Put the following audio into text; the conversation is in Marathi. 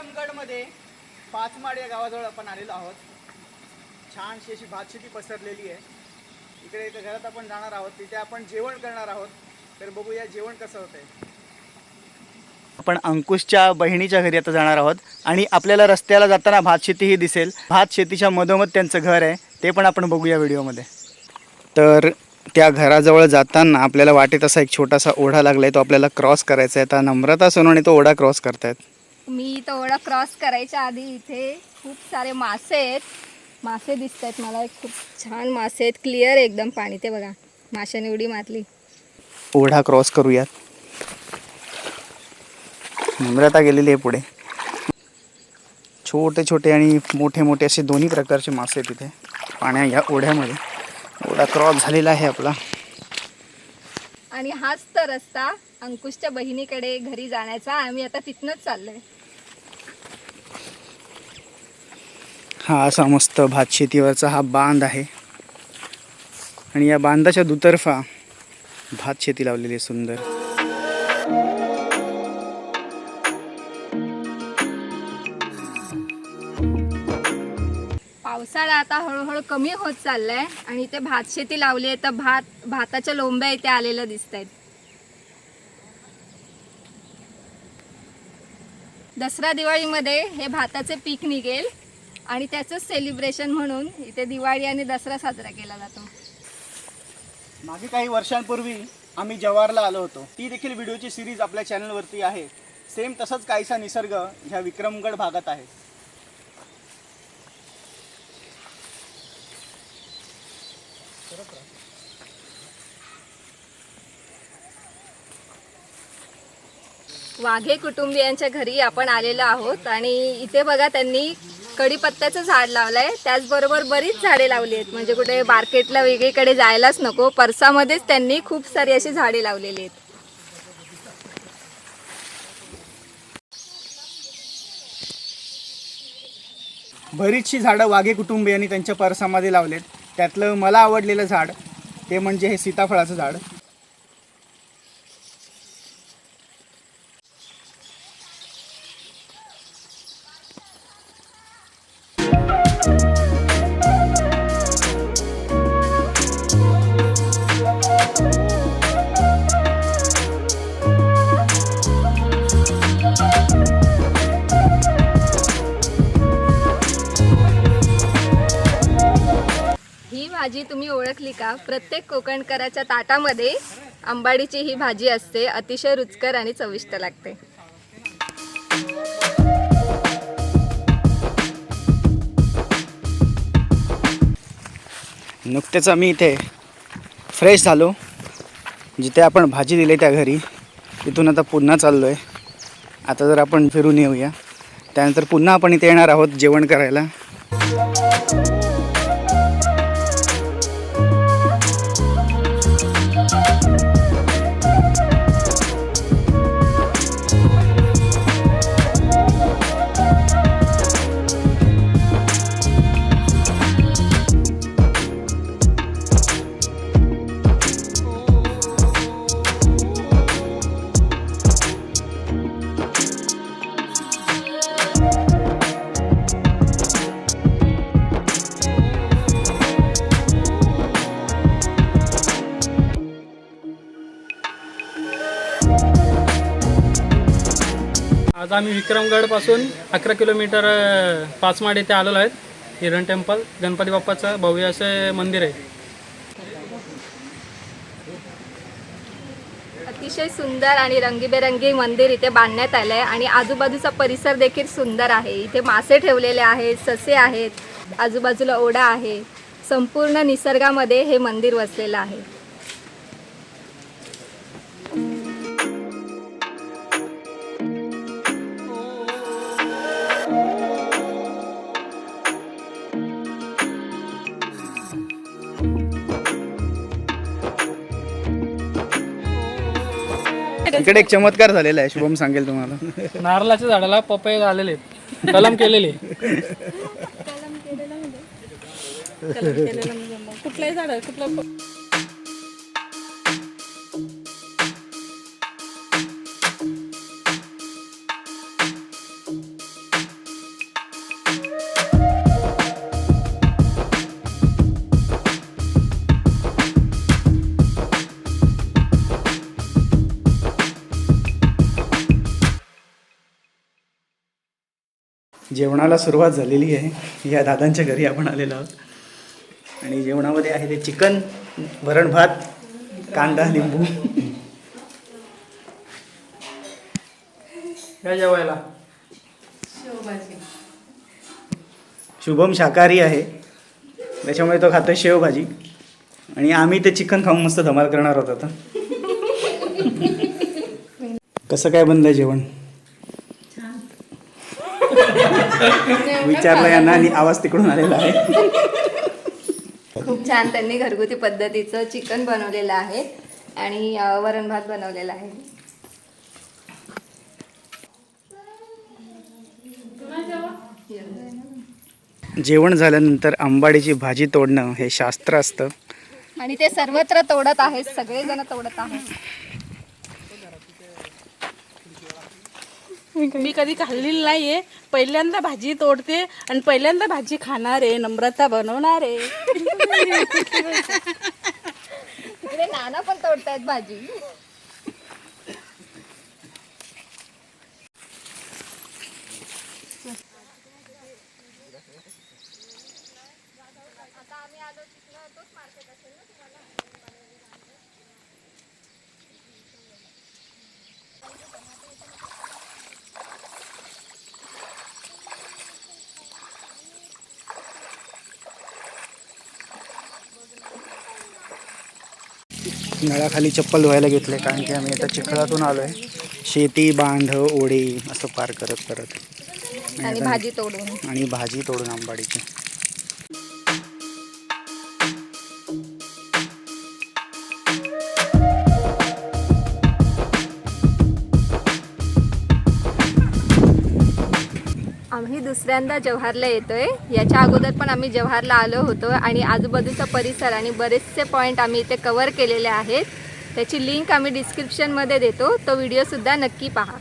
विक्रमगडमध्ये पाचमाड या गावाजवळ आपण आलेलो आहोत. छानशी अशी भातशेती पसरलेली आहे. इकडे एका घरात आपण जाणार आहोत तिथे आपण जेवण करणार आहोत. तर बघूया जेवण कसं होतंय. आपण अंकुशच्या बहिणीच्या घरी आता जाणार आहोत आणि आपल्याला रस्त्याला जाताना भात शेतीही दिसेल. भात शेतीच्या मधोमध त्यांचं घर आहे ते पण आपण बघूया व्हिडिओमध्ये. तर त्या घराजवळ जाताना आपल्याला वाटेत असा एक छोटासा ओढा लागलाय तो आपल्याला क्रॉस करायचा आहे. आता नम्रता सोनवणे तो ओढा क्रॉस करतायत. मी तेवढा क्रॉस करायच्या आधी इथे खूप सारे मासे आहेत. मासे दिसत आहेत मला एक खूप छान मासे आहेत. क्लिअर एकदम पाणी ते बघा. माशाने उडी मारली. ओढा क्रॉस करूयात. नम्रता गेलेली आहे पुढे. छोटे छोटे आणि मोठे मोठे असे दोन्ही प्रकारचे मासे आहेत तिथे पाण्या या ओढ्यामध्ये. ओढा क्रॉस झालेला आहे आपला. आणि हाच तर रस्ता अंकुशच्या बहिणीकडे घरी जाण्याचा. आम्ही आता तिथनंच चाललोय. हा असा मस्त भात शेतीवरचा हा बांध आहे. आणि या बांधाच्या दुतर्फा भात शेती लावलेली आहे सुंदर. पावसाळा आता हळूहळू कमी होत चाललाय आणि इथे भात शेती लावली आहे तर भात भाताच्या लोंब्या इथे आलेल्या दिसत आहेत दसरा दिवाळीमध्ये हे भाताचे पीक निघेल. आणि त्याचं सेलिब्रेशन म्हणून इथे दिवाळी आणि दसरा साजरा केला जातो. मागे काही वर्षांपूर्वी आम्ही जवाहरला आलो होतो. ती देखील व्हिडिओची सिरीज आपल्या चॅनलवरती आहे. सेम तसंच काहीसा निसर्ग ह्या विक्रमगड भागात आहे. वाघे कुटुंबियांच्या घरी आपण आलेलो आहोत आणि इथे बघा त्यांनी कढीपत्त्याचं झाड लावलंय. त्याचबरोबर बरीच झाडे लावली आहेत. म्हणजे कुठे मार्केटला वेगळीकडे जायलाच नको. परसामध्येच त्यांनी खूप सारी अशी झाडे लावलेली आहेत. बरीचशी झाडं वाघे कुटुंबियांनी त्यांच्या परसामध्ये लावलेत. त्यातलं मला आवडलेलं झाड ते म्हणजे हे सीताफळाचं झाड. भाजी तुम्ही ओळखली का? प्रत्येक कोकणकराच्या ताटामध्ये आंबाडीची ही भाजी असते अतिशय रुचकर आणि चविष्ट लागते. नुकतेच आम्ही इथे फ्रेश झालो. जिथे आपण भाजी दिली त्या घरी तिथून आता पुन्हा चाललो आहे आता जर आपण फिरून येऊया त्यानंतर पुन्हा आपण इथे येणार आहोत जेवण करायला. आज आम्ही विक्रमगडपासून अकरा किलोमीटर पाचमाड येथे आलेलो आहेत. हिरण टेम्पल गणपती बाप्पाचं भव्य असं मंदिर आहे. अतिशय सुंदर आणि रंगीबेरंगी मंदिर इथे बांधण्यात आलं आहे आणि आजूबाजूचा परिसर देखील सुंदर आहे. इथे मासे ठेवलेले आहेत ससे आहेत आजूबाजूला ओढा आहे. संपूर्ण निसर्गामध्ये हे मंदिर वसलेलं आहे. इकडे एक चमत्कार झालेला आहे शुभम सांगेल तुम्हाला. नारळाच्या झाडाला पपई आलेले आहेत. कलम केलेले कुठल्याही झाड कुठलं जेवणाला सुरुवात झालेली आहे. या दादांच्या घरी आपण आलेलो आहोत. आणि जेवणामध्ये आहे ते चिकन वरण भात कांदा लिंबू. या जेवायला. शुभम शाकाहारी आहे. त्याच्यामुळे तो खातोय शेवभाजी. आणि आम्ही ते चिकन खाऊन मस्त धमाल करणार आहोत आता. कसं काय बनलं जेवण? विचारलं यांना आणि आवाज तिकडून आलेला आहे. खूप छान त्यांनी घरगुती पद्धतीचं चिकन बनवलेलं आहे आणि अं, वरण भात बनवलेला आहे. जेवण झाल्यानंतर आंबाडीची भाजी तोडणं हे शास्त्र असतं. आणि ते सर्वत्र तोडत आहेत सगळेजण तोडत आहेत. मी कधी खाल्लेली नाहीये. पहिल्यांदा भाजी तोडते आणि पहिल्यांदा भाजी खाणार आहे नम्रता बनवणार. आहे तिकडे नाना पण तोडतायत भाजी. नळाखाली चप्पल धुवायला घेतले कारण की आम्ही आता चिखलातून आलो आहे शेती बांध ओढे असं पार करत करत. आणि भाजी तोडून. आणि भाजी तोडून आंबाडीची. आम्ही दुसऱ्यांदा जव्हारला येतोय. याच्या अगोदर पण आम्ही जव्हारला आलो होतो आणि आजूबाजूचा परिसर आणि बरेचसे पॉईंट आम्ही इथे कवर केलेले आहेत. त्याची लिंक आम्ही डिस्क्रिप्शनमध्ये देतो. तो व्हिडिओसुद्धा नक्की पहा.